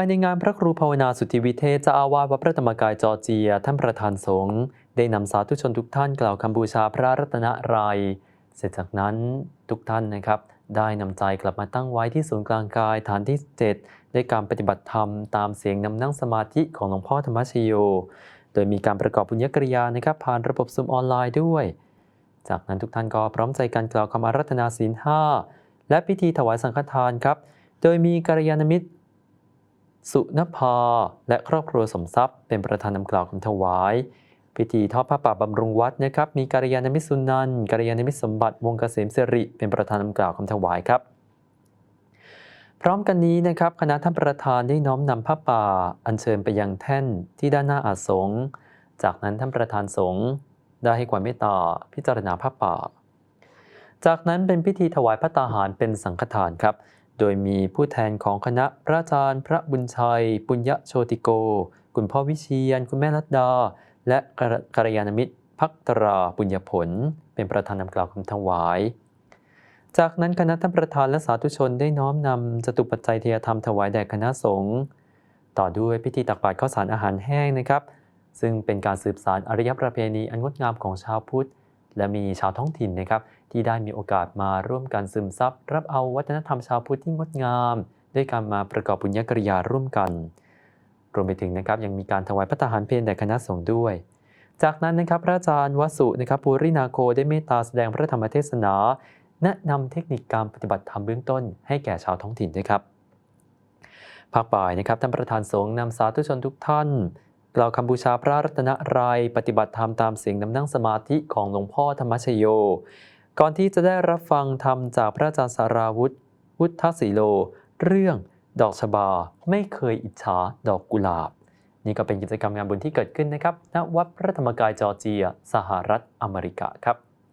ายในงานพระครูภาวนาสุทธิวิเทศเจ้าอาวาสวัดพระธรรมกายจอร์เจีย ท่านประธานสงฆ์ได้นำสาธุชนทุกท่านกล่าวคำบูชาพระรัตนตรัย เสร็จจากนั้นทุกท่านนะครับ ได้นำใจกลับมาตั้งไว้ที่ศูนย์กลางกายฐานที่7ในการปฏิบัติธรรมตามเสียงนำนั่งสมาธิของหลวงพ่อธรรมชโย โดยมีการประกอบบุญญกริยานะครับผ่านระบบซูมออนไลน์ด้วย จากนั้นทุกท่านก็พร้อมใจกันกล่าวคำอารัธนาศีลห้าและพิธีถวายสังฆทานครับ โดยมีกัลยาณมิตร สุนภา และครอบครัวสมทรัพย์ เป็นประธานนำกล่าวคำถวาย พิธีทอดผ้าป่าบำรุงวัดนะครับมีกัลยาณมิตรสุนันกัลยาณมิตรสมบัติวงเกษมสิริ เป็นประธานนำกล่าวคำถวายครับ พร้อมกันนี้นะครับคณะท่านประธานได้น้อมนำผ้าป่า อัญเชิญไปยังแท่นที่ด้านหน้าอาสงจากนั้นท่านประธานสงฆ์ได้ให้ความเมตตาพิจารณาผ้าป่า จากนั้นเป็นพิธีถวายพระตาหารเป็นสังฆทานครับ โดยมีผู้แทนของคณะพระอาจารย์พระบุญชัย ปุญญโชติโก คุณพ่อวิเชียน คุณแม่รัตดา และกัลยาณมิตรพักตราบุญญผล เป็นประธานนำกล่าวคำถวาย จากนั้นคณะท่านประธานและสาธุชนได้น้อมนำจตุปัจจัยเทยธรรมถวายแด่คณะสงฆ์ต่อด้วยพิธีตักบาตรข้าวสารอาหารแห้งนะครับ ซึ่งเป็นการสืบสานอารยประเพณีอันงดงามของชาวพุทธ และมีชาวท้องถิ่นนะครับ ที่ได้มีโอกาสมาร่วมกันซึมซับรับเอาวัฒนธรรมชาวพุทธที่งดงาม ด้วยการมาประกอบบุญญกริยาร่วมกัน รวมไปถึงนะครับยังมีการถวายพระทหารเพลแด่คณะสงฆ์ด้วย จากนั้นนะครับพระอาจารย์วสุนะครับปุรินาโคได้เมตตาแสดงพระธรรมเทศนา แนะนำเทคนิคการปฏิบัติธรรมเบื้องต้น ให้แก่ชาวท้องถิ่นด้วยครับภาคบ่ายนะครับท่านประธานสงฆ์นำสาธุชนทุกท่านกล่าวคำบูชาพระรัตนตรัยปฏิบัติธรรมตามเสียงนำนั่งสมาธิของหลวงพ่อธรรมชโย ก่อนที่จะได้รับฟังธรรมจากพระอาจารย์สาราวุธ วุฒศิโล เรื่องดอกชบา ไม่เคยอิจฉาดอกกุหลาบ นี่ก็เป็นกิจกรรมงานบุญที่เกิดขึ้นนะครับณวัดพระธรรมกายจอร์เจีย สหรัฐอเมริกาครับ